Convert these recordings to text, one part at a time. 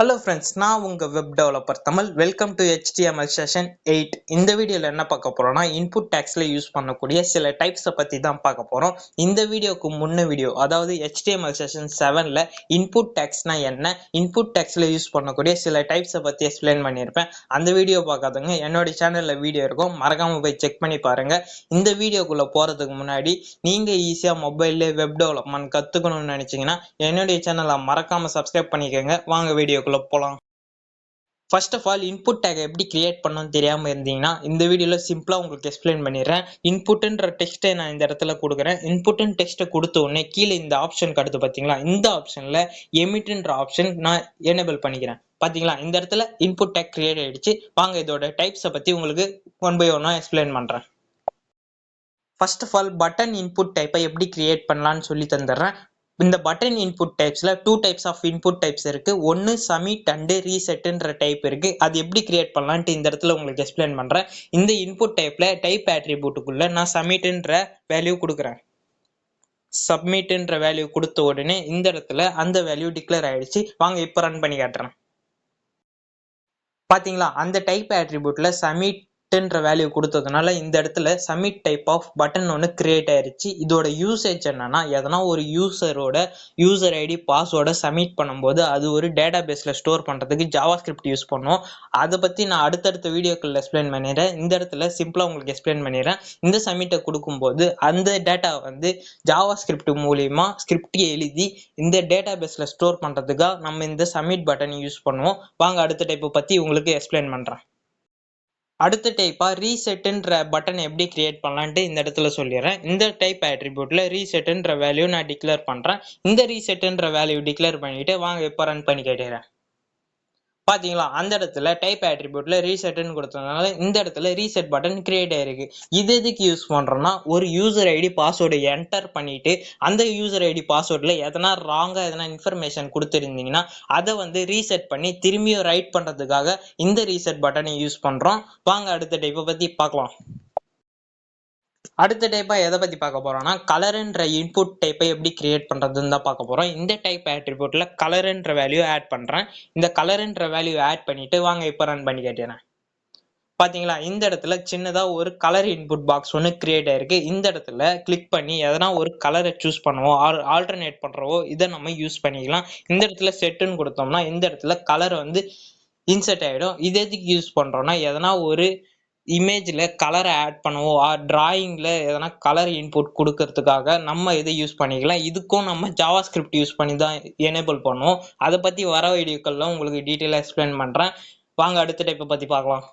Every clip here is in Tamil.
ஹலோ ஃப்ரெண்ட்ஸ் நான் உங்கள் web developer Tamil welcome to HTML session eight இந்த வீடியோவில் என்ன பார்க்க போகிறோம்னா இன்புட் டேக்ஸில் யூஸ் பண்ணக்கூடிய சில டைப்ஸை பற்றி தான் பார்க்க போகிறோம் இந்த வீடியோக்கு முன்ன வீடியோ அதாவது ஹெச்டிஎம்எல் செஷன் செவனில் இன்புட் டேக்ஸ்னால் என்ன இன்புட் டேக்ஸில் யூஸ் பண்ணக்கூடிய சில டைப்ஸை பற்றி எக்ஸ்பிளைன் பண்ணியிருப்பேன். அந்த வீடியோ பார்க்காதவங்க என்னோட சேனலில் வீடியோ இருக்கும் மறக்காமல் போய் செக் பண்ணி பாருங்கள் இந்த வீடியோக்குள்ளே போகிறதுக்கு முன்னாடி நீங்கள் ஈஸியாக மொபைல்லே வெப் டெவலப்மெண்ட் கற்றுக்கணும்னு நினச்சிங்கன்னா என்னுடைய சேனலை மறக்காமல் சப்ஸ்கிரைப் பண்ணிக்கோங்க. வாங்க வீடியோ வீடியோக்குள்ளே போகலாம் first of all input tag எப்படி கிரியேட் பண்ணணும்னு தெரியாமல் இருந்தீங்கன்னா இந்த வீடியோவில் சிம்பிளாக உங்களுக்கு எக்ஸ்பிளைன் பண்ணிடுறேன். இன்புட்டுன்ற டெக்ஸ்ட்டை நான் இந்த இடத்துல கொடுக்குறேன். இன்புட்டுன்னு டெக்ஸ்ட்டை கொடுத்த உடனே கீழே இந்த ஆப்ஷன் கடுத்து பார்த்தீங்களா இந்த ஆப்ஷனில் எமிட்ன்ற ஆப்ஷன் நான் எனேபிள் பண்ணிக்கிறேன். பார்த்தீங்களா இந்த இடத்துல இன்புட் டேக் கிரியேட் ஆகிடுச்சு வாங்க இதோட டைப்ஸை பற்றி உங்களுக்கு ஒன் பை ஒன்னாக எக்ஸ்பிளைன் பண்ணுறேன் first of all button input டைப்பை எப்படி கிரியேட் பண்ணலாம்னு சொல்லி தந்துடுறேன். இந்த button input டைப்ஸ்ல two types of input types இருக்கு. ஒன்னு சமிட் அண்டு ரீசெட்டுன்ற டைப் இருக்கு. அது எப்படி கிரியேட் பண்ணலான்ட்டு இந்த இடத்துல உங்களுக்கு எக்ஸ்பிளைன் பண்றேன். இந்த இன்புட் டைப்ல டைப் ஆட்ரிபியூட்டுக்குள்ள நான் சமிட்ன்ற வேல்யூ கொடுக்குறேன். சப்மிட்ன்ற வேல்யூ கொடுத்த உடனே இந்த இடத்துல அந்த வேல்யூ டிக்ளேர் ஆயிடுச்சு. வாங்க இப்போ ரன் பண்ணி காட்டுறேன். பார்த்தீங்களா அந்த டைப் ஆட்ரிபியூட்டில் சமிட் ன்ற வேல்யூ கொடுத்ததுனால இந்த இடத்துல சமிட் டைப் ஆஃப் பட்டன் ஒன்று கிரியேட் ஆயிருச்சு. இதோட யூசேஜ் என்னன்னா எதனா ஒரு யூசரோட யூசர் ஐடி பாஸ்வேர்டை சப்மிட் பண்ணும்போது அது ஒரு டேட்டா பேஸில் ஸ்டோர் பண்ணுறதுக்கு ஜாவா ஸ்கிரிப்ட் யூஸ் பண்ணுவோம் அதை பற்றி நான் அடுத்தடுத்த வீடியோக்களில் எக்ஸ்பிளைன் பண்ணிடுறேன். இந்த இடத்துல சிம்பிளாக உங்களுக்கு எக்ஸ்பிளைன் பண்ணிடுறேன். இந்த சப்மிட்டை கொடுக்கும்போது அந்த டேட்டா வந்து ஜாவா ஸ்கிரிப்ட் மூலியமாக ஸ்கிரிப்ட் எழுதி இந்த டேட்டா பேஸில் ஸ்டோர் பண்ணுறதுக்காக நம்ம இந்த சப்மிட் பட்டன் யூஸ் பண்ணுவோம். வாங்க அடுத்த டைப்பை பற்றி உங்களுக்கு எக்ஸ்பிளைன் பண்ணுறேன் அடுத்த டைப்பா ரீசெட்டுன்ற பட்டன் எப்படி கிரியேட் பண்ணலான்ட்டு இந்த இடத்துல சொல்லிடுறேன். இந்த டைப் ஆட்ரிபியூட்ல ரீசெட்டுன்ற வேல்யூ நான் டிக்ளேர் பண்றேன். இந்த ரீசெட்டுன்ற வேல்யூ டிக்ளேர் பண்ணிட்டு வாங்க இப்போ ரன் பண்ணி கேட்டுக்கிறேன். பாத்தீங்களா? அந்த இடத்துல டைப் ஆட்ரிபியூட்ல ரீசெட்னு கொடுத்ததுனால இந்த இடத்துல ரீசெட் பட்டன் கிரியேட் ஆயிருக்கு. இது எதுக்கு யூஸ் பண்றோம்னா ஒரு யூசர் ஐடி பாஸ்வேர்டு என்டர் பண்ணிட்டு அந்த யூசர் ஐடி பாஸ்வேர்டில் எதனா ராங்காக எதனா இன்ஃபர்மேஷன் கொடுத்துருந்தீங்கன்னா அதை வந்து ரீசெட் பண்ணி திரும்பியும் ரைட் பண்றதுக்காக இந்த ரீசெட் பட்டனை யூஸ் பண்றோம். வாங்க அடுத்த டைப்பை பத்தி பார்க்கலாம். அடுத்த டைப்பா எதை பத்தி பார்க்க போறோம்னா கலருன்ற இன்புட் டைப்பை எப்படி கிரியேட் பண்றதுன்னு தான் பார்க்க போறோம். இந்த டைப் ஆட்ரிபியூட்ல கலருன்ற வேல்யூ ஆட் பண்றேன். இந்த கலருன்ற வேல்யூ ஆட் பண்ணிட்டு வாங்க இப்போ ரன் பண்ணி கேட்டேன் பாத்தீங்களா? இந்த இடத்துல சின்னதா ஒரு கலர் இன்புட் பாக்ஸ் ஒன்று கிரியேட் ஆயிருக்கு. இந்த இடத்துல கிளிக் பண்ணி எதனா ஒரு கலரை சூஸ் பண்ணுவோம். ஆல் ஆல்டர்னேட் பண்றவோ இதை நம்ம யூஸ் பண்ணிக்கலாம். இந்த இடத்துல செட்டுன்னு கொடுத்தோம்னா இந்த இடத்துல கலர் வந்து இன்செர்ட் ஆயிடும். இது எதுக்கு யூஸ் பண்றோம்னா எதனா ஒரு இமேஜில் கலரை ஆட் பண்ணவோ ஆர் டிராயிங்கில் எதனா கலர் இன்புட் கொடுக்கறதுக்காக நம்ம இதை யூஸ் பண்ணிக்கலாம். இதுக்கும் நம்ம ஜாவா ஸ்கிரிப்ட் யூஸ் பண்ணி தான் எனேபிள் பண்ணுவோம். அதை பற்றி வர வீடியோக்களில் உங்களுக்கு டீட்டெயிலாக எக்ஸ்பிளைன் பண்ணுறேன் வாங்க அடுத்த டைப்பை பற்றி பார்க்கலாம்.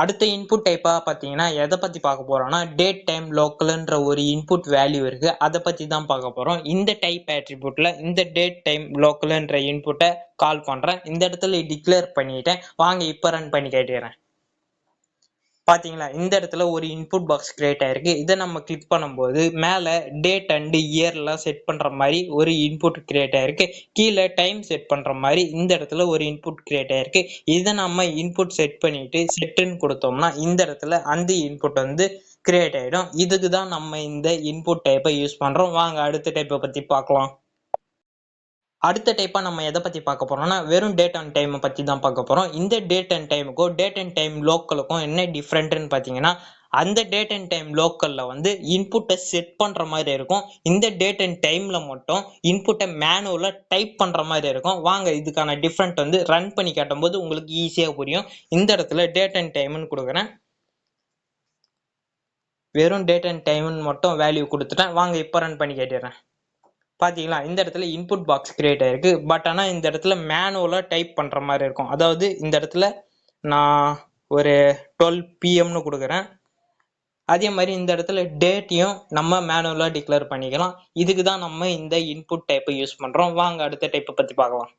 அடுத்த இன்புட் டைப்பாக பார்த்தீங்கன்னா எதை பற்றி பார்க்க போகிறோம்னா டேட் டைம் லோக்கல்ன்ற ஒரு இன்புட் வேல்யூ இருக்குது அதை பற்றி தான் பார்க்க போகிறோம் இந்த டைப் ஆட்ரிபியூட்டில் இந்த டேட் டைம் லோக்கல்ன்ற இன்புட்டை கால் பண்ணுறேன் இந்த இடத்துல டிக்ளேர் பண்ணிட்டேன். வாங்க இப்போ ரன் பண்ணி கேட்டுக்கிறேன். பார்த்தீங்களா இந்த இடத்துல ஒரு இன்புட் பாக்ஸ் கிரியேட் ஆயிருக்கு. இதை நம்ம கிளிக் பண்ணும்போது மேலே டேட் அண்ட் இயர்லாம் செட் பண்ணுற மாதிரி ஒரு இன்புட் கிரியேட் ஆயிருக்கு. கீழே டைம் செட் பண்ணுற மாதிரி இந்த இடத்துல ஒரு இன்புட் கிரியேட் ஆயிருக்கு. இதை நம்ம இன்புட் செட் பண்ணிட்டு செட்டுன்னு கொடுத்தோம்னா இந்த இடத்துல அந்த இன்புட் வந்து கிரியேட் ஆகிடும் இதுக்கு தான் நம்ம இந்த இன்புட் டைப்பை யூஸ் பண்ணுறோம் வாங்க அடுத்த டைப்பை பற்றி பார்க்கலாம். அடுத்த டைப்பாக நம்ம எதை பற்றி பார்க்க போகிறோம்னா வெறும் டேட் அண்ட் டைமை பற்றி தான் பார்க்க போகிறோம் இந்த டேட் அண்ட் டைமுக்கும் டேட் அண்ட் டைம் லோக்கலுக்கும் என்ன டிஃப்ரெண்ட்னு பார்த்தீங்கன்னா அந்த டேட் அண்ட் டைம் லோக்கலில் வந்து இன்புட்டை செட் பண்ணுற மாதிரி இருக்கும். இந்த டேட் அண்ட் டைமில் மட்டும் இன்புட்டை மேனுவலாக டைப் பண்ணுற மாதிரி இருக்கும். வாங்க இதுக்கான டிஃப்ரெண்ட் வந்து ரன் பண்ணி காட்டும்போது உங்களுக்கு ஈஸியாக புரியும். இந்த இடத்துல டேட் அண்ட் டைம்னு கொடுக்குறேன். வெறும் டேட் அண்ட் டைம்னு மட்டும் வேல்யூ கொடுத்துட்டேன். வாங்க இப்போ ரன் பண்ணி கேட்டுறேன் பார்த்தீங்களா இந்த இடத்துல இன்புட் பாக்ஸ் கிரியேட் ஆயிருக்கு. பட் ஆனால் இந்த இடத்துல மேனுவலாக டைப் பண்ணுற மாதிரி இருக்கும். அதாவது இந்த இடத்துல நான் ஒரு டுவெல் பிஎம்னு கொடுக்குறேன். அதே மாதிரி இந்த இடத்துல டேட்டையும் நம்ம மேனுவலாக டிக்ளேர் பண்ணிக்கலாம். இதுக்கு தான் நம்ம இந்த இன்புட் டைப்பை யூஸ் பண்ணுறோம் வாங்க அடுத்த டைப்பை பற்றி பார்க்கலாம்.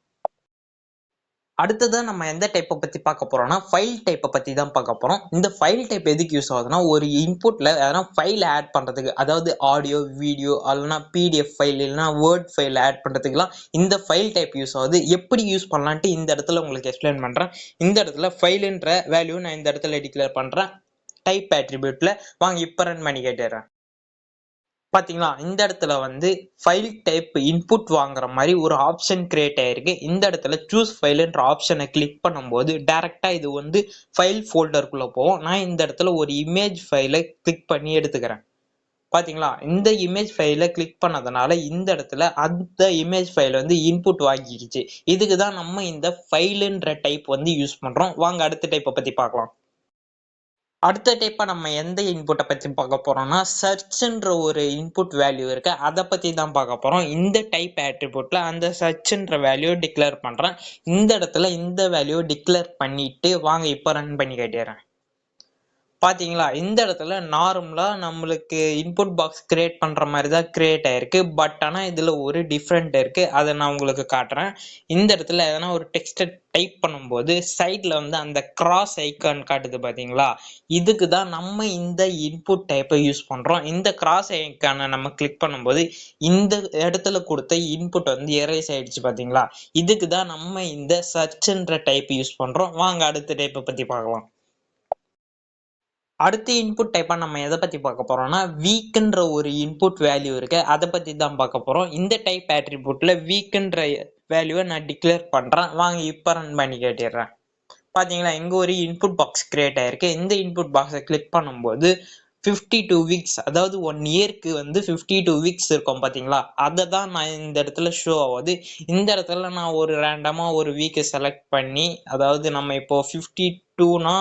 அடுத்ததான் நம்ம எந்த டைப்பை பற்றி பார்க்க போறோம்னா ஃபைல் டைப்பை பற்றி தான் பார்க்க போகிறோம் இந்த ஃபைல் டைப் எதுக்கு யூஸ் ஆகுதுன்னா ஒரு இன்புட்டில் எதனா ஃபைல் ஆட் பண்ணுறதுக்கு அதாவது ஆடியோ வீடியோ அல்லனா பிடிஎஃப் ஃபைல் இல்லைனா வேர்ட் ஃபைல் ஆட் பண்ணுறதுக்குலாம் இந்த ஃபைல் டைப் யூஸ் ஆகுது. எப்படி யூஸ் பண்ணலான்ட்டு இந்த இடத்துல உங்களுக்கு எக்ஸ்பிளைன் பண்ணுறேன் இந்த இடத்துல ஃபைலுன்ற வேல்யூ நான் இந்த இடத்துல டிக்ளேர் பண்ணுறேன் டைப் ஆட்ரிபியூட்டில் வாங்க இப்போ ரன் பண்ணி கேட்டுறேன் பார்த்தீங்களா இந்த இடத்துல வந்து ஃபைல் டைப் இன்புட் வாங்குற மாதிரி ஒரு ஆப்ஷன் கிரியேட் ஆயிருக்கு. இந்த இடத்துல சூஸ் ஃபைலுன்ற ஆப்ஷனை கிளிக் பண்ணும்போது டேரெக்டாக இது வந்து ஃபைல் ஃபோல்டருக்குள்ளே போகும். நான் இந்த இடத்துல ஒரு இமேஜ் ஃபைலை கிளிக் பண்ணி எடுத்துக்கிறேன். பார்த்தீங்களா இந்த இமேஜ் ஃபைலை கிளிக் பண்ணதுனால இந்த இடத்துல அந்த இமேஜ் ஃபைல் வந்து இன்புட் வாங்கிக்கிச்சு. இதுக்கு தான் நம்ம இந்த ஃபைலுன்ற டைப் வந்து யூஸ் பண்ணுறோம் வாங்க அடுத்த டைப்பை பற்றி பார்க்கலாம். அடுத்த டைப்பாக நம்ம எந்த இன்புட்டை பற்றி பார்க்க போகிறோம்னா சர்ச்ன்ற ஒரு இன்புட் வேல்யூ இருக்குது அதை பற்றி தான் பார்க்க போகிறோம் இந்த டைப் ஆட்ரிபியூட்டில் அந்த சர்ச்ன்ற வேல்யூ டிக்ளேர் பண்ணுறேன் இந்த இடத்துல இந்த வேல்யூ டிக்ளேர் பண்ணிவிட்டு வாங்க இப்போ ரன் பண்ணி காட்டிடுறேன். பார்த்தீங்களா இந்த இடத்துல நார்மலாக நம்மளுக்கு இன்புட் பாக்ஸ் கிரியேட் பண்ணுற மாதிரி தான் கிரியேட் ஆயிருக்கு. பட் ஆனால் இதில் ஒரு டிஃப்ரெண்ட் இருக்குது அதை நான் உங்களுக்கு காட்டுறேன். இந்த இடத்துல எதனா ஒரு டெக்ஸ்டை டைப் பண்ணும்போது சைடில் வந்து அந்த கிராஸ் ஐக்கான் காட்டுது பார்த்தீங்களா இதுக்கு தான் நம்ம இந்த இன்புட் டைப்பை யூஸ் பண்ணுறோம் இந்த கிராஸ் ஐக்கானை நம்ம கிளிக் பண்ணும்போது இந்த இடத்துல கொடுத்த இன்புட் வந்து எரேஸ் ஆயிடுச்சு பார்த்தீங்களா இதுக்கு தான் நம்ம இந்த சர்ச்ன்ற டைப் யூஸ் பண்ணுறோம் வாங்க அடுத்த டைப்பை பற்றி பார்க்கலாம். அடுத்த இன்புட் டைப்பாக நம்ம எதை பற்றி பார்க்க போகிறோம்னா வீக்குன்ற ஒரு இன்புட் வேல்யூ இருக்குது அதை பற்றி தான் பார்க்க போகிறோம் இந்த டைப் ஆட்ரிபியூட்டில் வீக்குன்ற வேல்யூவை நான் டிக்ளேர் பண்ணுறேன் வாங்க இப்போ ரன் பண்ணி கேட்டிடுறேன். பார்த்தீங்களா இங்கே ஒரு இன்புட் பாக்ஸ் கிரியேட் ஆகிருக்கு இந்த இன்புட் பாக்ஸை கிளிக் பண்ணும்போது ஃபிஃப்டி டூ வீக்ஸ் அதாவது ஒன் இயர்க்கு வந்து ஃபிஃப்டி டூ வீக்ஸ் இருக்கும் பார்த்தீங்களா அதை தான் நான் இந்த இடத்துல ஷோ ஆகுது. இந்த இடத்துல நான் ஒரு ரேண்டமாக ஒரு வீக்கை செலக்ட் பண்ணி அதாவது நம்ம இப்போ ஃபிஃப்டி டூனா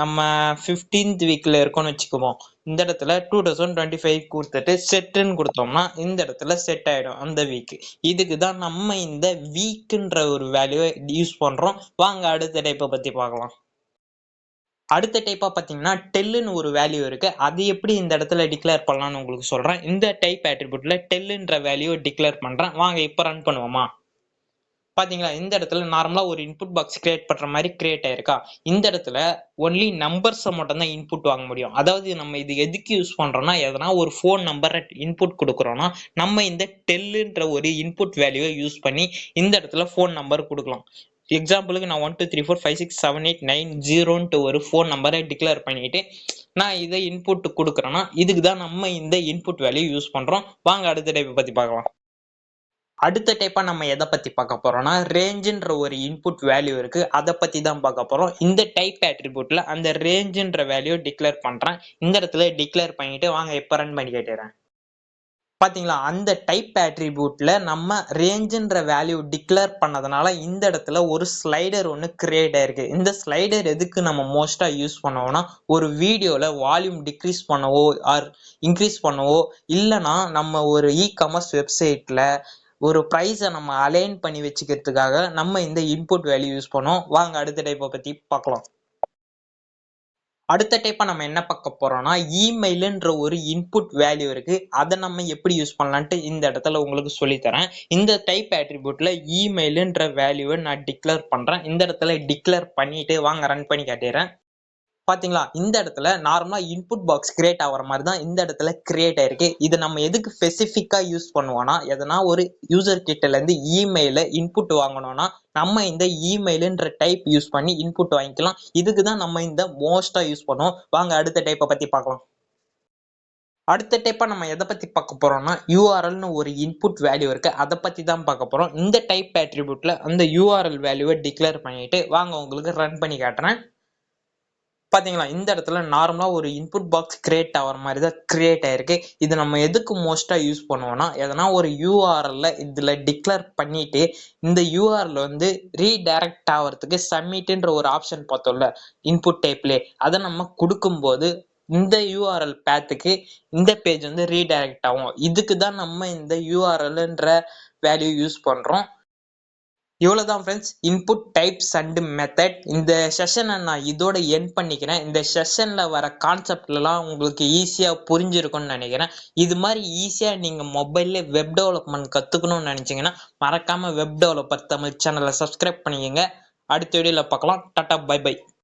நம்ம ஃபிஃப்டீன்த் வீக்ல இருக்கோம்னு வச்சுக்குவோம். இந்த இடத்துல டூ தௌசண்ட் டுவெண்ட்டி ஃபைவ் கொடுத்துட்டு செட்டுன்னு கொடுத்தோம்னா இந்த இடத்துல செட் ஆயிடும் அந்த வீக் இதுக்கு தான் நம்ம இந்த வீக்குன்ற ஒரு வேல்யூவை யூஸ் பண்றோம். வாங்க அடுத்த டைப்பை பத்தி பார்க்கலாம். அடுத்த டைப்பா பாத்தீங்கன்னா டெல்லுன்னு ஒரு வேல்யூ இருக்கு. அது எப்படி இந்த இடத்துல டிக்ளேர் பண்ணலாம்னு உங்களுக்கு சொல்றேன். இந்த டைப் ஆட்ரிபியூட்ல டெல்லுன்ற வேல்யூ டிக்ளேர் பண்றேன். வாங்க இப்போ ரன் பண்ணுவோமா? பாத்தீங்களா? இந்த இடத்துல நார்மலா ஒரு இன்புட் பாக்ஸ் கிரியேட் பண்ற மாதிரி கிரியேட் ஆயிருக்கா? இந்த இடத்துல ஒன்லி நம்பர்ஸை மட்டும் தான் இன்புட் வாங்க முடியும். அதாவது நம்ம இது எதுக்கு யூஸ் பண்றோம்னா எதனா ஒரு ஃபோன் நம்பரை இன்புட் கொடுக்குறோம்னா நம்ம இந்த டெல்லுன்ற ஒரு இன்புட் வேல்யூவை யூஸ் பண்ணி இந்த இடத்துல ஃபோன் நம்பர் கொடுக்கலாம். எக்ஸாம்பிளுக்கு நான் one two three four five six seven eight nine ஜீரோன்ட்டு ஒரு ஃபோன் நம்பரை டிக்ளேர் பண்ணிட்டு நான் இதை இன்புட் கொடுக்குறேன்னா இதுக்கு தான் நம்ம இந்த இன்புட் வேல்யூ யூஸ் பண்றோம். வாங்க அடுத்த டைப்பை பத்தி பார்க்கலாம். அடுத்த டைப்பாக நம்ம எதை பற்றி பார்க்க போகிறோம்னா ரேஞ்சுன்ற ஒரு இன்புட் வேல்யூ இருக்குது அதை பற்றி தான் பார்க்க போகிறோம் இந்த டைப் ஆட்ரிபியூட்டில் அந்த ரேஞ்சுன்ற வேல்யூ டிக்ளேர் பண்ணுறேன் இந்த இடத்துல டிக்ளேர் பண்ணிட்டு வாங்க இப்போ ரன் பண்ணி கேட்டுறேன் பார்த்தீங்களா அந்த டைப் ஆட்ரிபியூட்டில் நம்ம ரேஞ்சுன்ற வேல்யூ டிக்ளேர் பண்ணதுனால இந்த இடத்துல ஒரு ஸ்லைடர் ஒன்று கிரியேட் ஆயிருக்கு. இந்த ஸ்லைடர் எதுக்கு நம்ம மோஸ்ட்டாக யூஸ் பண்ணுவோம்னா ஒரு வீடியோவில் வால்யூம் டிக்ரீஸ் பண்ணவோ ஆர் இன்க்ரீஸ் பண்ணவோ இல்லைன்னா நம்ம ஒரு இ காமர்ஸ் வெப்சைட்டில் ஒரு ப்ரைஸை நம்ம அலைன் பண்ணி வச்சுக்கிறதுக்காக நம்ம இந்த இன்புட் வேல்யூ யூஸ் பண்ணோம். வாங்க அடுத்த டைப்பை பற்றி பார்க்கலாம். அடுத்த டைப்பை நம்ம என்ன பார்க்க போறோம்னா இமெயிலுன்ற ஒரு இன்புட் வேல்யூ இருக்கு. அதை நம்ம எப்படி யூஸ் பண்ணலான்ட்டு இந்த இடத்துல உங்களுக்கு சொல்லித்தரேன். இந்த டைப் ஆட்ரிபியூட்ல இமெயிலுன்ற வேல்யூவை நான் டிக்ளேர் பண்றேன். இந்த இடத்துல டிக்ளேர் பண்ணிட்டு வாங்க ரன் பண்ணி காட்டிடுறேன். பாத்தீங்களா? இந்த இடத்துல நார்மலா இன்புட் பாக்ஸ் கிரியேட் ஆகிற மாதிரி தான் இந்த இடத்துல கிரியேட் ஆயிருக்கு. இது நம்ம எதுக்கு ஸ்பெசிஃபிக்கா யூஸ் பண்ணுவோம்னா எதனா ஒரு யூசர் கிட்ட இருந்து இமெயில இன்புட் வாங்கணும்னா நம்ம இந்த இமெயிலுன்ற டைப் யூஸ் பண்ணி இன்புட் வாங்கிக்கலாம். இதுக்கு தான் நம்ம இந்த மோஸ்டா யூஸ் பண்ணுவோம். வாங்க அடுத்த டைப்பை பத்தி பார்க்கலாம். அடுத்த டைப்பா நம்ம எதை பத்தி பார்க்க போறோம்னா யூஆர்எல்னு ஒரு இன்புட் வேல்யூ இருக்கு. அதை பத்தி தான் பார்க்க போறோம். இந்த டைப் ஆட்ரிபியூட்ல அந்த யூஆர்எல் வேல்யூவை டிக்ளேர் பண்ணிட்டு வாங்க உங்களுக்கு ரன் பண்ணி காட்டுறேன். பாத்தீங்களா இந்த இடத்துல நார்மலா ஒரு இன்புட் பாக்ஸ் கிரியேட் ஆகிற மாதிரி தான் கிரியேட் ஆயிருக்கு. இது நம்ம எதுக்கு மோஸ்டா யூஸ் பண்ணுவோம்னா எதனா ஒரு யூஆர்எல்ல இதுல டிக்ளேர் பண்ணிட்டு இந்த யூஆர்எல் வந்து ரீடைரக்ட் ஆகிறதுக்கு சப்மிட்ன்ற ஒரு ஆப்ஷன் பார்த்தோம்ல இன்புட் டைப்லே அதை நம்ம கொடுக்கும்போது இந்த யூஆர்எல் பேத்துக்கு இந்த பேஜ் வந்து ரீடைரக்ட் ஆகும். இதுக்கு தான் நம்ம இந்த யூஆர்எல்ன்ற வேல்யூ யூஸ் இவ்வளோ தான் friends input types and method இந்த செஷனை நான் இதோட என் பண்ணிக்கிறேன். இந்த செஷனில் வர கான்செப்ட்லாம் உங்களுக்கு ஈஸியாக புரிஞ்சிருக்கும்னு நினைக்கிறேன். இது மாதிரி ஈஸியாக நீங்கள் மொபைல்ல வெப் டெவலப்மெண்ட் கற்றுக்கணும்னு நினச்சிங்கன்னா மறக்காமல் வெப் டெவலப்பர் தமிழ் சேனலை சப்ஸ்கிரைப் பண்ணிக்கங்க. அடுத்த வீடியோவில் பார்க்கலாம். Tata bye by